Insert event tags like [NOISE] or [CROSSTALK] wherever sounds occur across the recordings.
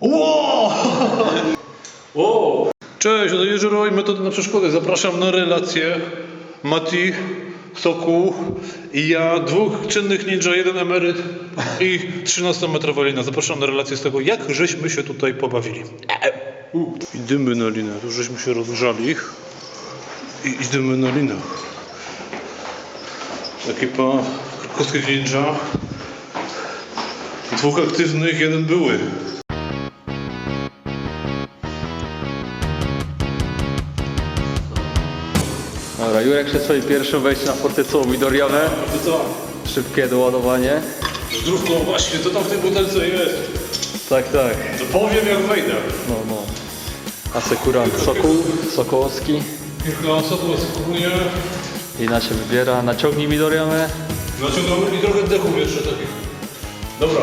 Wow! Cześć, to Jezioro i metody na przeszkody. Zapraszam na relację. Mati, Soku i ja, dwóch czynnych ninja, jeden emeryt i 13-metrowa lina. Zapraszam na relację z tego, jak żeśmy się tutaj pobawili. I dymy na linę, tu żeśmy się rozgrzali. I idziemy na linę. Ekipa krakowskich ninja. Dwóch aktywnych, jeden były. Dobra, Jurek przed swoim pierwszym wejściem na fortecą Midoriane. Co? Szybkie doładowanie. Zdrówko, właśnie, co tam w tej butelce jest? Tak, tak. To powiem jak wejdę. No, no. Asekurant Sokół, Sokołowski. Kilka osób skupuje. Lina się wybiera. Naciągnij Midoriane. Naciągamy i trochę dechu jeszcze takich. Dobra.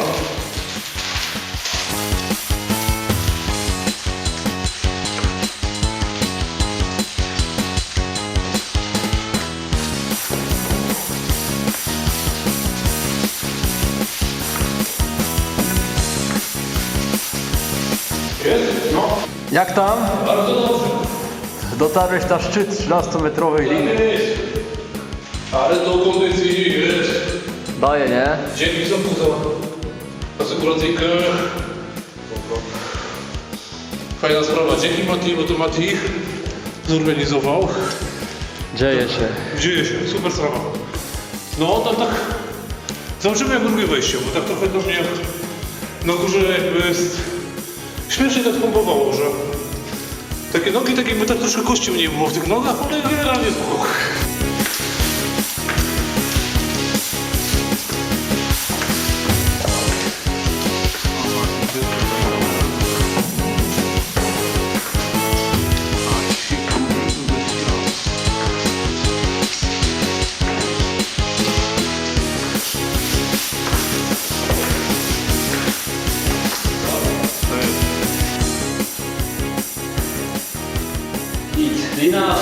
Jest? No. Jak tam? Bardzo dobrze. Dotarłeś na szczyt 13-metrowej liny. Ale do kondycji jest. Daje, nie? Dzięki za za asekuracyjkę. Fajna sprawa. Dzięki Mati, bo to Mati zorganizował. Dzieje się. Dzieje się, super sprawa. No tam tak. Zobaczymy jak drugie wejście, bo tak trochę do mnie na górze jakby jest... śmiesznie tak pompowało, że takie nogi, tak jakby tak troszkę kości mniej było w tych nogach, ale generalnie spoko.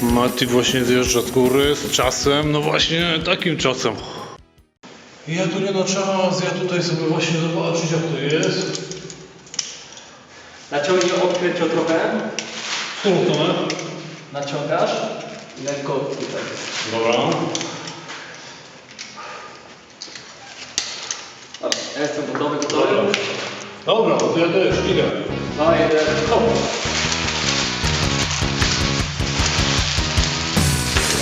Mati właśnie zjeżdża z góry z czasem, no właśnie takim czasem. Ja tu nie na czas, ja tutaj sobie właśnie zobaczyć jak to jest. Naciągnij, odkręć o trochę. W którą stronę? Naciągasz i lekko tutaj. Dobra. Dobra, ja jestem gotowy, gotowy. Dobra, to ja też idę. Dwa, jeden, hop.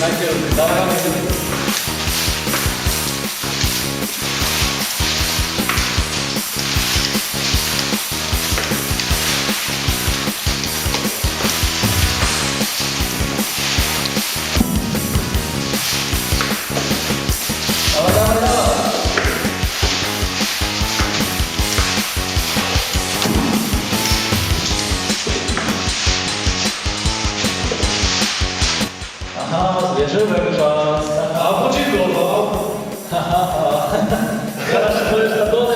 Najpierw dawaj. Dawaj, Czas. A podziękował. Teraz możesz na dole.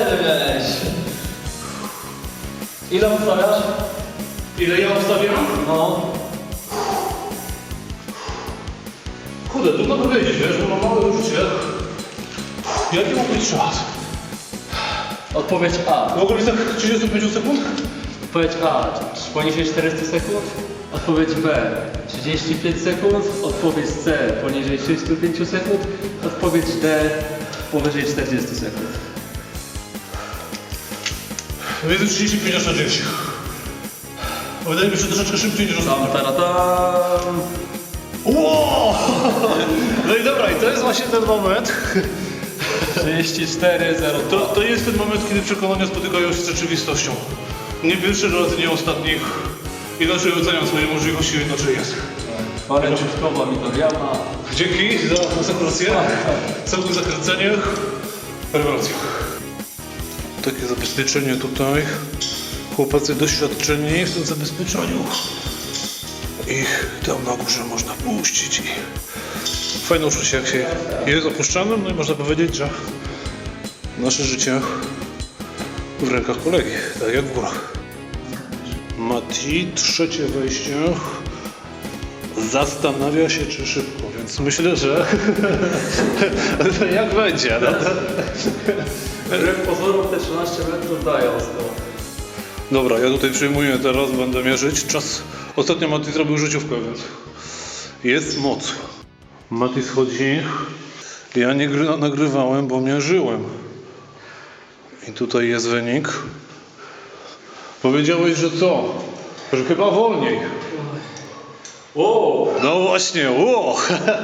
Ile ustawiasz? Ile ja ustawiam? No. Kurde, trudno powiedzieć, wiesz, bo mam małe uczucie. Jaki mógł być czas? Odpowiedź A. Być tak 35 sekund? Odpowiedź A. Poniżej 400 sekund. Odpowiedź B. 35 sekund. Odpowiedź C. Poniżej 35 sekund. Odpowiedź D. Powyżej 40 sekund. Między 35 a 40. Wydaje mi się troszeczkę szybciej niż Tam, ostatnio. taratam. Wow! No i dobra, i to jest właśnie ten moment. 34, 0. To, to jest ten moment, kiedy przekonania spotykają się z rzeczywistością. Nie pierwszy raz, nie ostatnich. Inaczej oceniam swoje możliwości, inaczej jest. Parę Krzysztofa Midoriana. Dzięki za asekurację, całe zakręcenie. Rewelacja. Takie zabezpieczenie tutaj. Chłopacy doświadczeni w tym zabezpieczeniu. Ich tam na górze można puścić i fajne uczucie jak się jest opuszczanym, no i można powiedzieć, że nasze życie w rękach kolegi, tak jak w górach. Mati, trzecie wejście. Zastanawia się, czy szybko, więc myślę, że [LAUGHS] jak będzie. No? Wbrew pozorom te 13 metrów dają z Dobra, ja tutaj przyjmuję teraz, będę mierzyć. Czas. Ostatnio Mati zrobił życiówkę, więc jest moc. Mati schodzi. Ja nie gry- nagrywałem, bo mierzyłem. I tutaj jest wynik. Powiedziałeś, że co? Że chyba wolniej. O! No właśnie, ło!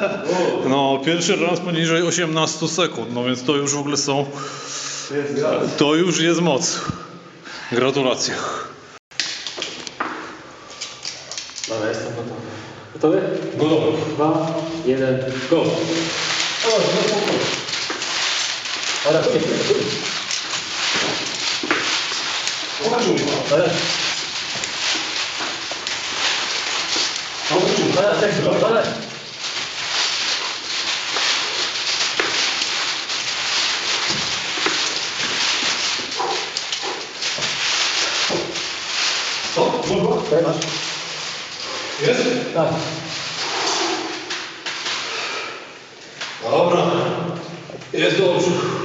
[LAUGHS] No, pierwszy raz poniżej 18 sekund, no więc to już w ogóle są, to już jest moc. Gratulacje. Dobra, jestem gotowy. Gotowy? Gotowy. Dwa, jeden, go! O, no spokojnie. Ale القناة أوجه القناة تكتب القناة Stop, one more, very much. Da. Dobro. Yes.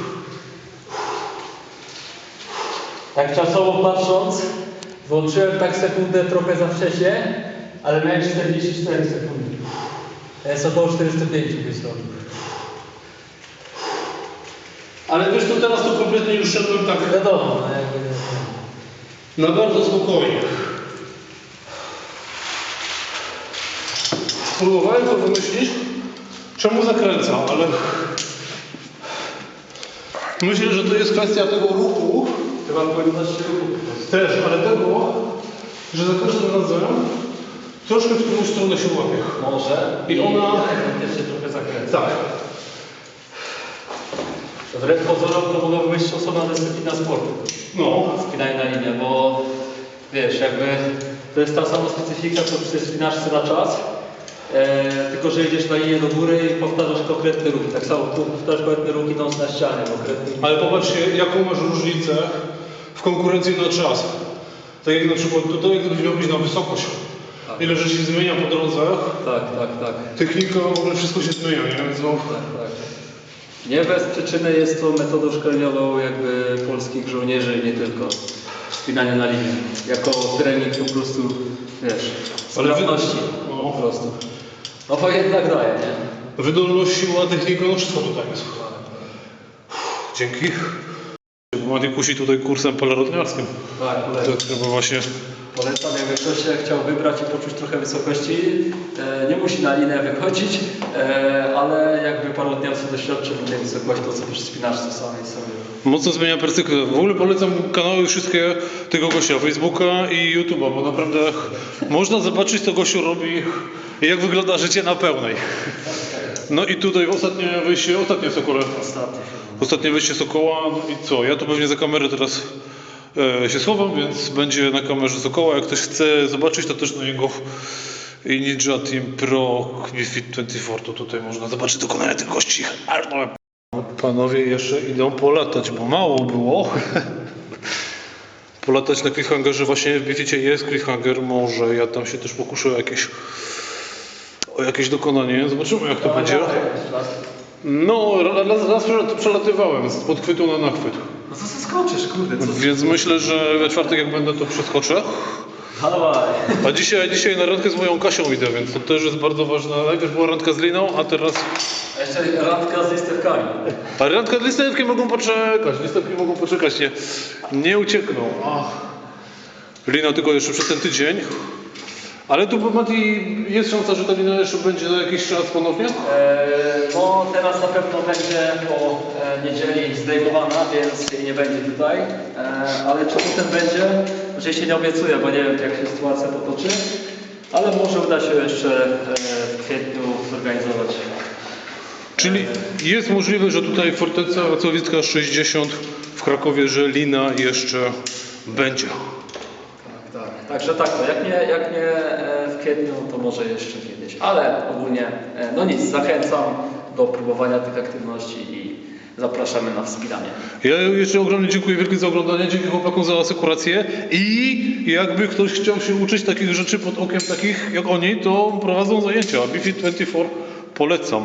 Tak czasowo patrząc, włączyłem tak sekundę trochę za wcześnie, ale miałem 44 sekundy. Jest około 45 wysłał. Ale wiesz, to teraz to kompletnie już szedłem tak Wiadomo, no jakby... na bardzo spokojnie. Próbowałem to wymyślić, czemu zakręcam, ale myślę, że to jest kwestia tego ruchu, Chyba płynność ruchu. też, ale tego, że za każdym razem troszkę w którą stronę się łapie. Może. I ona- też się trochę zakręca. Tak. Wbrew pozorom to mogła być osobna dyscyplina sportu. No. Spinanie na linię, bo wiesz, jakby to jest ta sama specyfika, co przy spinaczce na czas. E, tylko, że idziesz na linię do góry i powtarzasz konkretny ruch. Tak samo tu powtarzasz konkretny ruch idąc na ścianie. Konkretny... Ale popatrzcie, jaką masz różnicę w konkurencji na czas. Tak jak na przykład tutaj, gdybyś miał być na wysokość. Ile rzeczy się zmienia po drodze, Tak, tak, tak. technika, w ogóle wszystko się zmienia, nie? Więc no, Tak, tak. Nie bez przyczyny jest to metodą szkoleniową jakby polskich żołnierzy i nie tylko. Wspinanie na linię. Jako trening po prostu, wiesz, Ale wy- sprawności No. po prostu. No to jednak daje, nie? wydolność, siła, technika, no wszystko tutaj jest. Dzięki. Mati kusi tutaj kursem polarodniarskim. Tak, polecam. To trzeba właśnie... Polecam, jakby ktoś się chciał wybrać i poczuć trochę wysokości, e, nie musi na linię wychodzić, e, ale jakby parodniarcy doświadczyli tej wysokości, to co przy spinaczce samej sobie. Mocno zmienia perspektywę. W ogóle polecam kanały wszystkie tego gościa, Facebooka i YouTube'a, bo naprawdę można zobaczyć, co gościu robi i jak wygląda życie na pełnej. No i tutaj ostatnie wyjście, ostatnie Sokole. Ostatni. Ostatnie wyjście Sokoła, no i co? Ja tu pewnie za kamerę teraz e, się schowam, więc będzie na kamerze Sokoła. Jak ktoś chce zobaczyć, to też na jego i Ninja Team Pro Fit 24, to tutaj można zobaczyć dokonania tych gości. Panowie jeszcze idą polatać, bo mało było. [LAUGHS] polatać na cliffhangerze właśnie w Bificie jest cliffhanger, może ja tam się też pokuszę o jakieś o jakieś dokonanie. Zobaczymy jak to będzie. No, raz, raz przela- przelatywałem z podchwytu na nachwyt. No co ty skoczysz, kurde, co Więc myślę, że we czwartek jak będę to przeskoczę. Dawaj. A dzisiaj, dzisiaj na randkę z moją Kasią idę, więc to też jest bardzo ważne. Najpierw była randka z Liną, a teraz... A jeszcze randka z listewkami. A randka z listewki mogą poczekać, listewki mogą poczekać, nie, nie uciekną. Ach. Lina tylko jeszcze przez ten tydzień. Ale tu, Mati, jest szansa, że ta lina jeszcze będzie za jakiś czas ponownie? No teraz na pewno będzie po e, niedzieli zdejmowana, więc jej nie będzie tutaj. E, ale czy potem będzie? Oczywiście nie obiecuję, bo nie wiem jak się sytuacja potoczy. Ale może uda się jeszcze e, w kwietniu zorganizować. Czyli jest możliwe, że tutaj Forteca Wacławicka 60 w Krakowie, że lina jeszcze będzie. Tak, tak. Także tak, no jak nie, jak nie e, w kwietniu, to może jeszcze kiedyś. Ale ogólnie, e, no nic, zachęcam do próbowania tych aktywności i zapraszamy na wspinanie. Ja jeszcze ogromnie dziękuję wielkie za oglądanie, dzięki chłopakom za asekurację i jakby ktoś chciał się uczyć takich rzeczy pod okiem takich jak oni, to prowadzą zajęcia. Bifit 24 polecam.